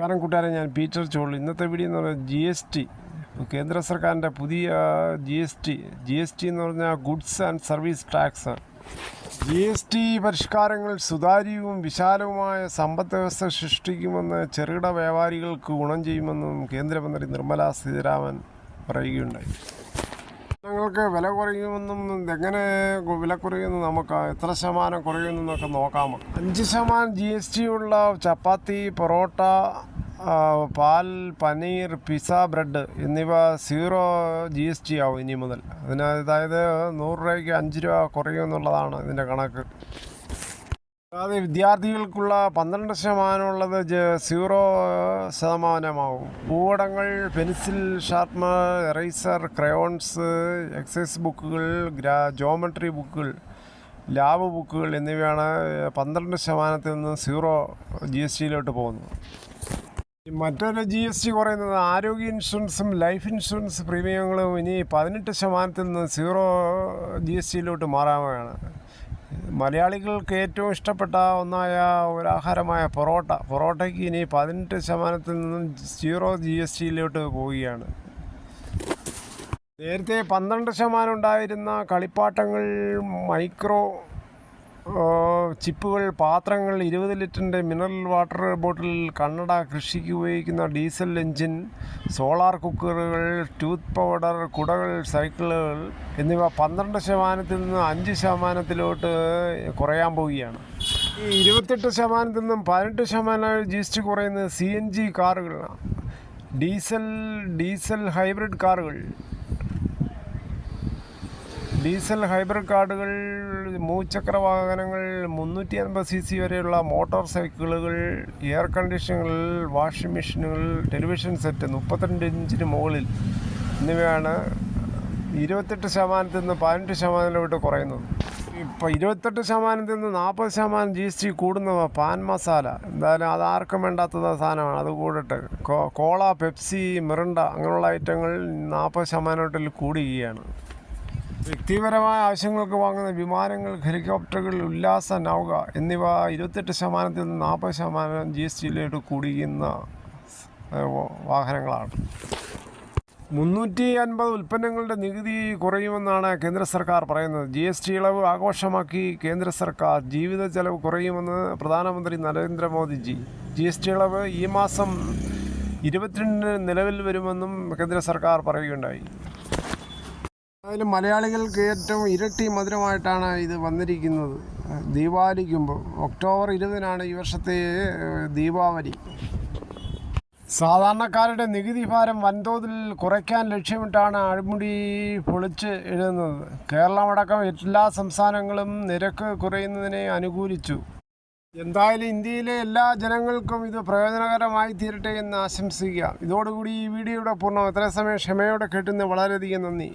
നമസ്കാരം കൂട്ടുകാരെ ഞാൻ പീറ്റർ ചോൾ ഇന്നത്തെ വീഡിയോ എന്ന് പറഞ്ഞാൽ ജി എസ് ടി കേന്ദ്ര സർക്കാരിന്റെ പുതിയ G S T G S T എന്ന് പറഞ്ഞാൽ goods and service tax G S T പരിഷ്കാരങ്ങൾ സുതാര്യവും വിശാലവുമായ സമ്പദ് വ്യവസ്ഥ സൃഷ്ടിക്കുമെന്ന് ചെറുകിട വ്യാപാരികൾക്ക് ഗുണം ചെയ്യുമെന്നും കേന്ദ്രമന്ത്രി നിർമ്മലാ സീതാരാമൻ പറയുകയുണ്ടായി. ഞങ്ങൾക്ക് വില കുറയുമെന്നും എങ്ങനെ വില കുറയുമെന്ന് നമുക്ക് എത്ര ശതമാനം കുറയുമെന്നൊക്കെ നോക്കാം. അഞ്ച് ശതമാനം ജി എസ് ടി ഉള്ള ചപ്പാത്തി പൊറോട്ട പാൽ പനീർ പിസ ബ്രെഡ് എന്നിവ സീറോ ജി എസ് ടി ആവും ഇനി മുതൽ. അതിന് അതായത് നൂറ് രൂപയ്ക്ക് അഞ്ച് രൂപ കുറയുമെന്നുള്ളതാണ് ഇതിന്റെ കണക്ക്. അതായത് വിദ്യാർത്ഥികൾക്കുള്ള പന്ത്രണ്ട് ശതമാനമുള്ളത് സീറോ ശതമാനമാവും. ഭൂപടങ്ങൾ pencil sharp eraser crayons exercise ബുക്കുകൾ ഗ്രാ ജോമെട്രി ബുക്കുകൾ ലാബ് ബുക്കുകൾ എന്നിവയാണ് പന്ത്രണ്ട് ശതമാനത്തിൽ നിന്ന് സീറോ ജി എസ് ടിയിലോട്ട് പോകുന്നത്. മറ്റൊരു ജി എസ് ടി കുറയുന്നത് ആരോഗ്യ ഇൻഷുറൻസും ലൈഫ് ഇൻഷുറൻസ് പ്രീമിയങ്ങളും ഇനി പതിനെട്ട് ശതമാനത്തിൽ നിന്ന് സീറോ ജി എസ് ടിയിലോട്ട് മാറാവുകയാണ്. മലയാളികൾക്ക് ഏറ്റവും ഇഷ്ടപ്പെട്ട ഒന്നായ ഒരു ആഹാരമായ പൊറോട്ട. പൊറോട്ടയ്ക്ക് ഇനി പതിനെട്ട് ശതമാനത്തിൽ നിന്നും സീറോ ജി എസ് ടിയിലോട്ട് പോവുകയാണ്. നേരത്തെ പന്ത്രണ്ട് ശതമാനം ഉണ്ടായിരുന്ന കളിപ്പാട്ടങ്ങൾ മൈക്രോ ചിപ്പുകൾ പാത്രങ്ങൾ ഇരുപത് ലിറ്ററിന്റെ മിനറൽ വാട്ടർ ബോട്ടിൽ കണ്ണട കൃഷിക്ക് ഉപയോഗിക്കുന്ന ഡീസൽ എഞ്ചിൻ സോളാർ കുക്കറുകൾ ടൂത്ത് പൗഡർ കുടകൾ സൈക്കിളുകൾ എന്നിവ പന്ത്രണ്ട് ശതമാനത്തിൽ നിന്ന് അഞ്ച് ശതമാനത്തിലോട്ട് കുറയാൻ പോവുകയാണ്. ഈ ഇരുപത്തെട്ട് ശതമാനത്തിൽ നിന്നും പതിനെട്ട് ശതമാനം ജി എസ് ടി കുറയുന്നത് സി എൻ ജി കാറുകളാണ്. ഡീസൽ ഡീസൽ ഹൈബ്രിഡ് കാറുകൾ. ഡീസൽ ഹൈബ്രിഡ് കാർഡുകൾ മൂച്ചക്ര വാഹനങ്ങൾ മുന്നൂറ്റി അൻപത് സി സി വരെയുള്ള മോട്ടോർ സൈക്കിളുകൾ എയർ കണ്ടീഷനുകൾ വാഷിംഗ് മെഷീനുകൾ ടെലിവിഷൻ സെറ്റ് മുപ്പത്തിരണ്ട് ഇഞ്ചിന് മുകളിൽ എന്നിവയാണ് ഇരുപത്തെട്ട് ശതമാനത്തിൽ നിന്ന് പതിനെട്ട് ശതമാനത്തിലോട്ട് കുറയുന്നത്. ഇപ്പോൾ ഇരുപത്തെട്ട് ശതമാനത്തിൽ നിന്ന് നാൽപ്പത് ശതമാനം ജി എസ് ടി കൂടുന്ന പാൻ മസാല. എന്തായാലും അത് ആർക്കും വേണ്ടാത്ത സാധനമാണ്. അത് കൂടിട്ട്. കോള പെപ്സി മിറിണ്ട അങ്ങനെയുള്ള ഐറ്റങ്ങൾ നാൽപ്പത് ശതമാനത്തിൽ കൂടുകയാണ്. വ്യക്തിപരമായ ആവശ്യങ്ങൾക്ക് വാങ്ങുന്ന വിമാനങ്ങൾ ഹെലികോപ്റ്ററുകൾ ഉല്ലാസ നൗക എന്നിവ ഇരുപത്തെട്ട് ശതമാനത്തിൽ നിന്ന് നാൽപ്പത് ശതമാനം ജി എസ് ടിയിലോട്ട് കൂടിയുന്ന വാഹനങ്ങളാണ്. മുന്നൂറ്റി അൻപത് ഉൽപ്പന്നങ്ങളുടെ നികുതി കുറയുമെന്നാണ് കേന്ദ്ര സർക്കാർ പറയുന്നത്. ജി എസ് ടി ഇളവ് ആഘോഷമാക്കി കേന്ദ്ര സർക്കാർ ജീവിത ചെലവ് കുറയുമെന്ന് പ്രധാനമന്ത്രി നരേന്ദ്രമോദിജി. ജി എസ് ടി ഇളവ് ഈ മാസം ഇരുപത്തിരണ്ടിന് നിലവിൽ വരുമെന്നും കേന്ദ്ര സർക്കാർ പറയുകയുണ്ടായി. അതിൽ മലയാളികൾക്ക് ഏറ്റവും ഇരട്ടി മധുരമായിട്ടാണ് ഇത് വന്നിരിക്കുന്നത്. ദീപാവലിക്കുമ്പോൾ ഒക്ടോബർ ഇരുപതിനാണ് ഈ വർഷത്തെ ദീപാവലി. സാധാരണക്കാരുടെ നികുതി ഭാരം വൻതോതിൽ കുറയ്ക്കാൻ ലക്ഷ്യമിട്ടാണ് അഴിമുടി പൊളിച്ച് എഴുതുന്നത്. കേരളമടക്കം എല്ലാ സംസ്ഥാനങ്ങളും നിരക്ക് കുറയുന്നതിനെ അനുകൂലിച്ചു. എന്തായാലും ഇന്ത്യയിലെ എല്ലാ ജനങ്ങൾക്കും ഇത് പ്രയോജനകരമായി തീരട്ടെ എന്ന് ആശംസിക്കുക ഇതോടുകൂടി ഈ വീഡിയോയുടെ പൂർണം. എത്ര സമയം ക്ഷമയോടെ കേട്ടുന്ന വളരെയധികം നന്ദി.